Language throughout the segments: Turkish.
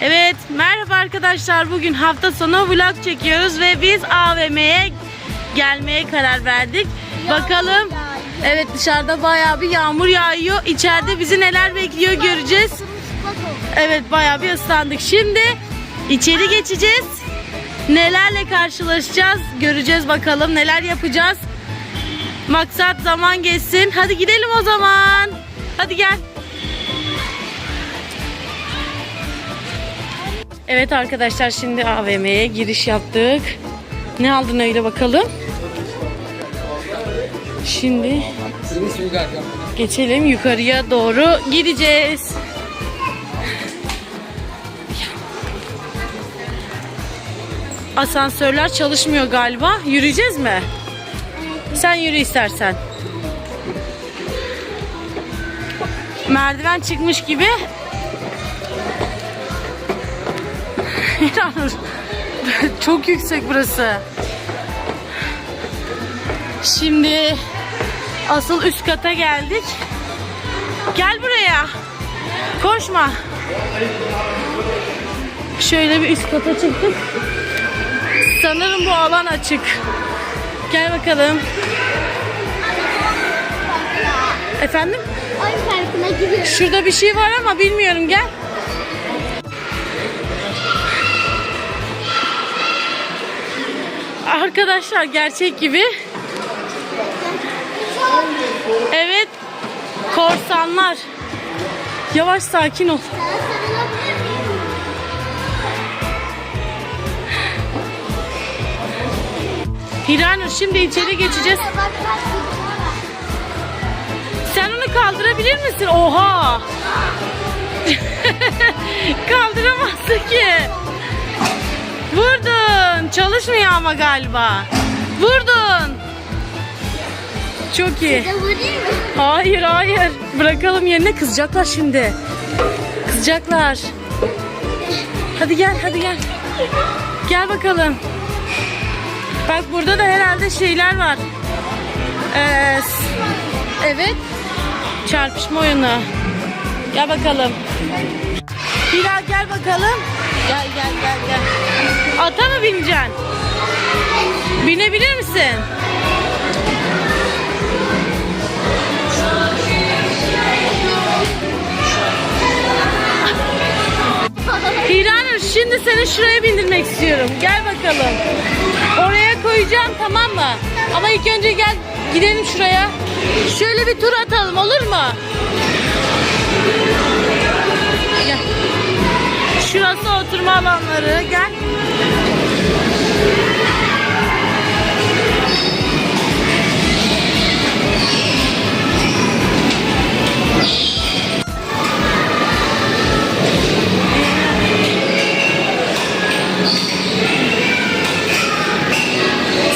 Evet, merhaba arkadaşlar. Bugün hafta sonu vlog çekiyoruz ve biz AVM'ye gelmeye karar verdik. Bakalım. Evet dışarıda bayağı bir yağmur yağıyor. İçeride bizi neler bekliyor göreceğiz. Evet bayağı bir ıslandık. Şimdi içeri geçeceğiz. Nelerle karşılaşacağız göreceğiz bakalım neler yapacağız. Maksat zaman geçsin. Hadi gidelim o zaman. Hadi gel. Evet arkadaşlar şimdi AVM'ye giriş yaptık. Ne aldın öyle bakalım. Şimdi geçelim yukarıya doğru gideceğiz. Asansörler çalışmıyor galiba. Yürüyeceğiz mi? Sen yürü istersen. Merdiven çıkmış gibi. İnanır. Çok yüksek burası. Şimdi asıl üst kata geldik. Gel buraya. Koşma. Şöyle bir üst kata çıktık. Sanırım bu alan açık. Gel bakalım. Efendim? Oyun parkına gidiyoruz. Şurada bir şey var ama bilmiyorum gel. Arkadaşlar gerçek gibi. Evet. Korsanlar. Yavaş sakin ol. Hiranur şimdi içeri geçeceğiz. Sen onu kaldırabilir misin? Oha! Kaldıramazsın ki. Çalışmıyor ama galiba. Vurdun. Çok iyi. Hayır hayır. Bırakalım yerine kızacaklar şimdi. Kızacaklar. Hadi gel hadi gel. Gel bakalım. Bak burada da herhalde şeyler var. Ee, evet. Çarpışma oyunu. Gel bakalım. Hilal gel bakalım. Gel gel gel gel. Ata mı bineceksin? Binebilir misin? Hiranur şimdi seni şuraya bindirmek istiyorum. Gel bakalım. Oraya koyacağım tamam mı? Ama ilk önce gel gidelim şuraya. Şöyle bir tur atalım olur mu? Şurası oturma alanları. Gel.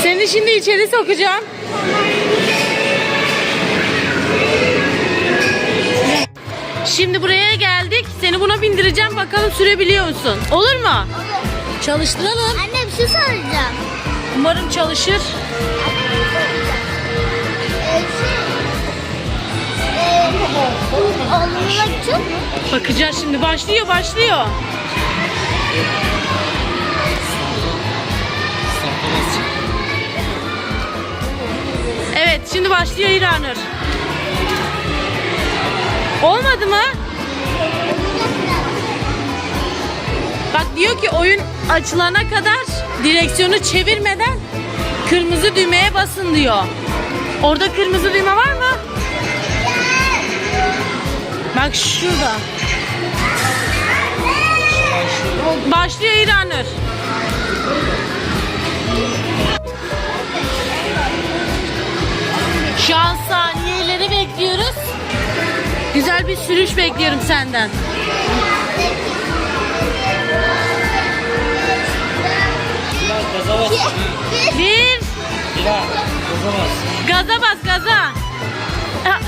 Seni şimdi içeri sokacağım. Şimdi buraya geldik. Seni buna bindireceğim. Bakalım sürebiliyor musun? Olur mu? Çalıştıralım. Anne bir şey soracağım. Umarım çalışır. Bakacağız şimdi. Başlıyor, başlıyor. Evet, şimdi başlıyor İranur. Olmadı mı? Bak diyor ki oyun açılana kadar direksiyonu çevirmeden kırmızı düğmeye basın diyor. Orada kırmızı düğme var mı? Bak şurada. Başlıyor İranur. Şu an saniyeleri bekliyoruz. Güzel bir sürüş bekliyorum senden. Gaza bas. Bir, Bila, gaza bas. gaza bas gaza.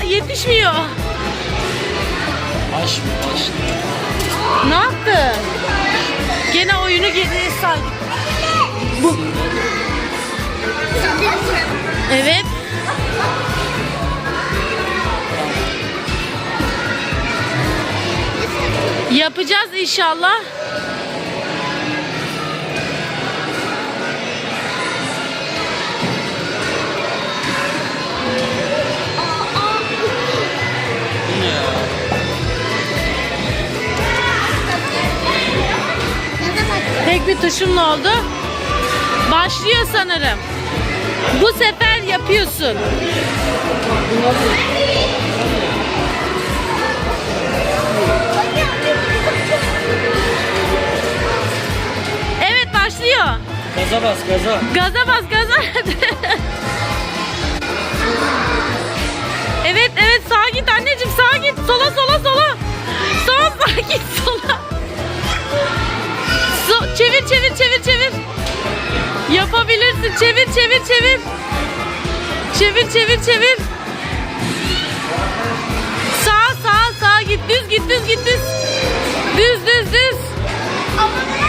Yetişmiyor. Baş mı? Baş. Ne yaptın? Gene oyunu geriye saydık. Bu. Evet. Yapacağız inşallah. Tek bir tuşumla oldu. Başlıyor sanırım. Bu sefer yapıyorsun. Başlıyor. Gaza bas gaza. Gaza bas gaza. evet evet sağa git anneciğim sağa git. Sola sola sola. Sola sağa git sola. So- çevir çevir çevir çevir. Yapabilirsin. Çevir çevir çevir. Çevir çevir çevir. Sağa sağa sağa git. Düz git düz git düz. Düz düz düz. Evet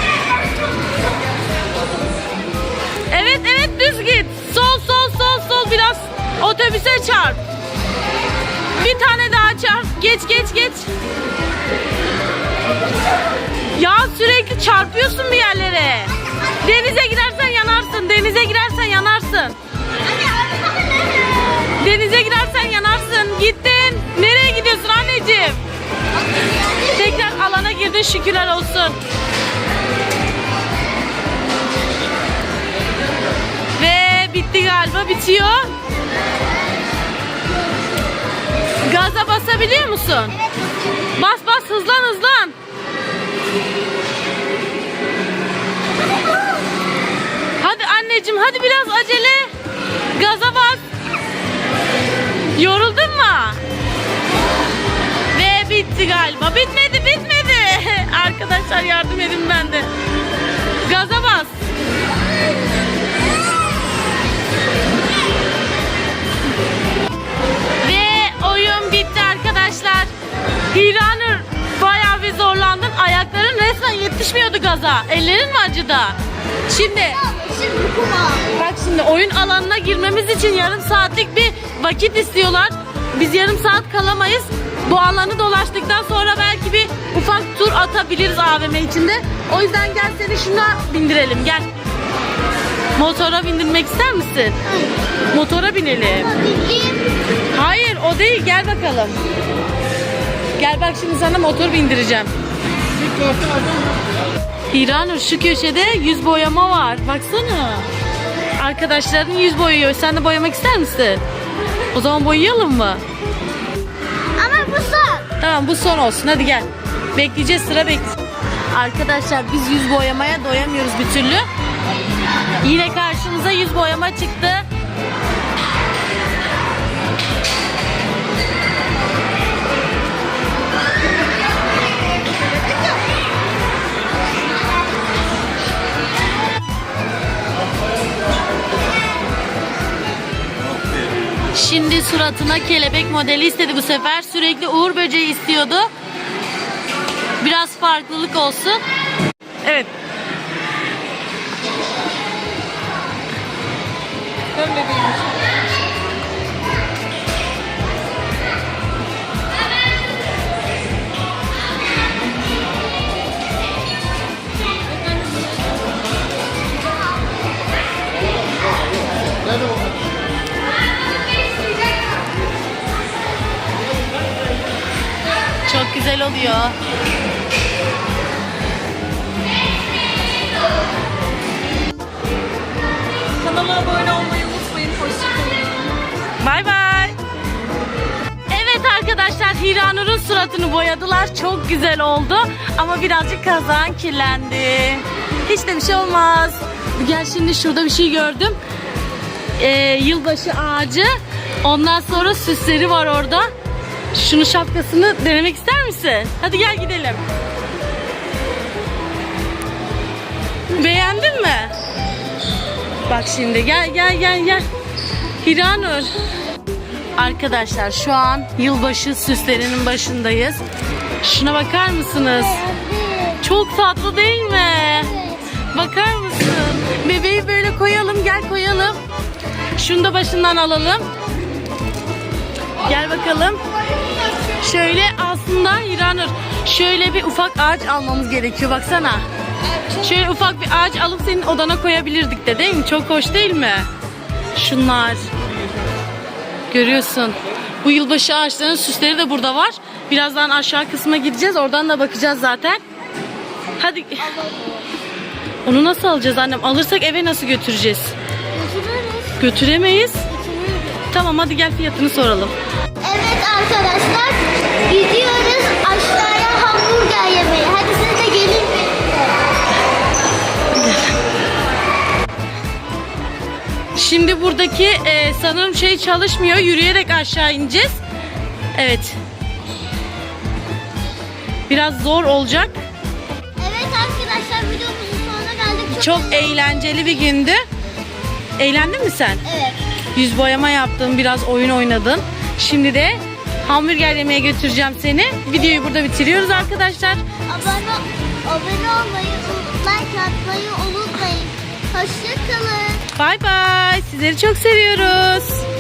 düz git. Sol sol sol sol biraz otobüse çarp. Bir tane daha çarp. Geç geç geç. Ya sürekli çarpıyorsun bir yerlere. Denize girersen yanarsın. Denize girersen yanarsın. Denize girersen yanarsın. Gittin. Nereye gidiyorsun anneciğim? Tekrar alana girdin şükürler olsun. Galiba bitiyor. Gaza basabiliyor musun? Bas bas hızlan hızlan. Hadi anneciğim hadi biraz acele. Gaza bas. Yoruldun mu? Ve bitti galiba. Bitmedi bitmedi. Arkadaşlar yardım edin ben de. Gaza bas. Hiranur bayağı bir zorlandın. Ayakların resmen yetişmiyordu gaza. Ellerin mi acıdı? Şimdi bak şimdi oyun alanına girmemiz için yarım saatlik bir vakit istiyorlar. Biz yarım saat kalamayız. Bu alanı dolaştıktan sonra belki bir ufak tur atabiliriz AVM içinde. O yüzden gel seni şuna bindirelim gel. Motora bindirmek ister misin? Motora binelim. Hayır o değil gel bakalım. Gel bak şimdi sana motor bindireceğim. İranur şu köşede yüz boyama var. Baksana. Arkadaşların yüz boyuyor. Sen de boyamak ister misin? O zaman boyayalım mı? ama bu son. Tamam bu son olsun. Hadi gel. Bekleyeceğiz sıra bek. Arkadaşlar biz yüz boyamaya doyamıyoruz bir türlü. Yine karşımıza yüz boyama çıktı. Şimdi suratına kelebek modeli istedi bu sefer. Sürekli uğur böceği istiyordu. Biraz farklılık olsun. Evet. Çok Bay bay. Evet arkadaşlar Hiranur'un suratını boyadılar. Çok güzel oldu. Ama birazcık kazan kirlendi. Hiç de bir şey olmaz. Gel şimdi şurada bir şey gördüm. Ee, yılbaşı ağacı. Ondan sonra süsleri var orada. Şunun şapkasını denemek ister misin? Hadi gel gidelim. Beğendin mi? Bak şimdi gel gel gel gel. Hiranur. Arkadaşlar şu an yılbaşı süslerinin başındayız. Şuna bakar mısınız? Çok tatlı değil mi? Bakar mısın? Bebeği böyle koyalım gel koyalım. Şunu da başından alalım. Gel bakalım. Şöyle aslında Hiranur şöyle bir ufak ağaç almamız gerekiyor baksana. Şöyle ufak bir ağaç alıp senin odana koyabilirdik de değil mi? Çok hoş değil mi? Şunlar. Görüyorsun. Bu yılbaşı ağaçlarının süsleri de burada var. Birazdan aşağı kısma gideceğiz. Oradan da bakacağız zaten. Hadi. Onu nasıl alacağız annem? Alırsak eve nasıl götüreceğiz? Götürürüz. Götüremeyiz. Götürürüz. Tamam hadi gel fiyatını soralım. Evet arkadaşlar buradaki e, sanırım şey çalışmıyor. Yürüyerek aşağı ineceğiz. Evet. Biraz zor olacak. Evet arkadaşlar videomuzun sonuna geldik. Çok eğlenceli bir gündü. Eğlendin mi sen? Evet. Yüz boyama yaptın, biraz oyun oynadın. Şimdi de hamburger yemeye götüreceğim seni. Videoyu burada bitiriyoruz arkadaşlar. Abone, abone olmayı, like atmayı unutmayın. Hoşçakalın. Bay bay. Sizleri çok seviyoruz.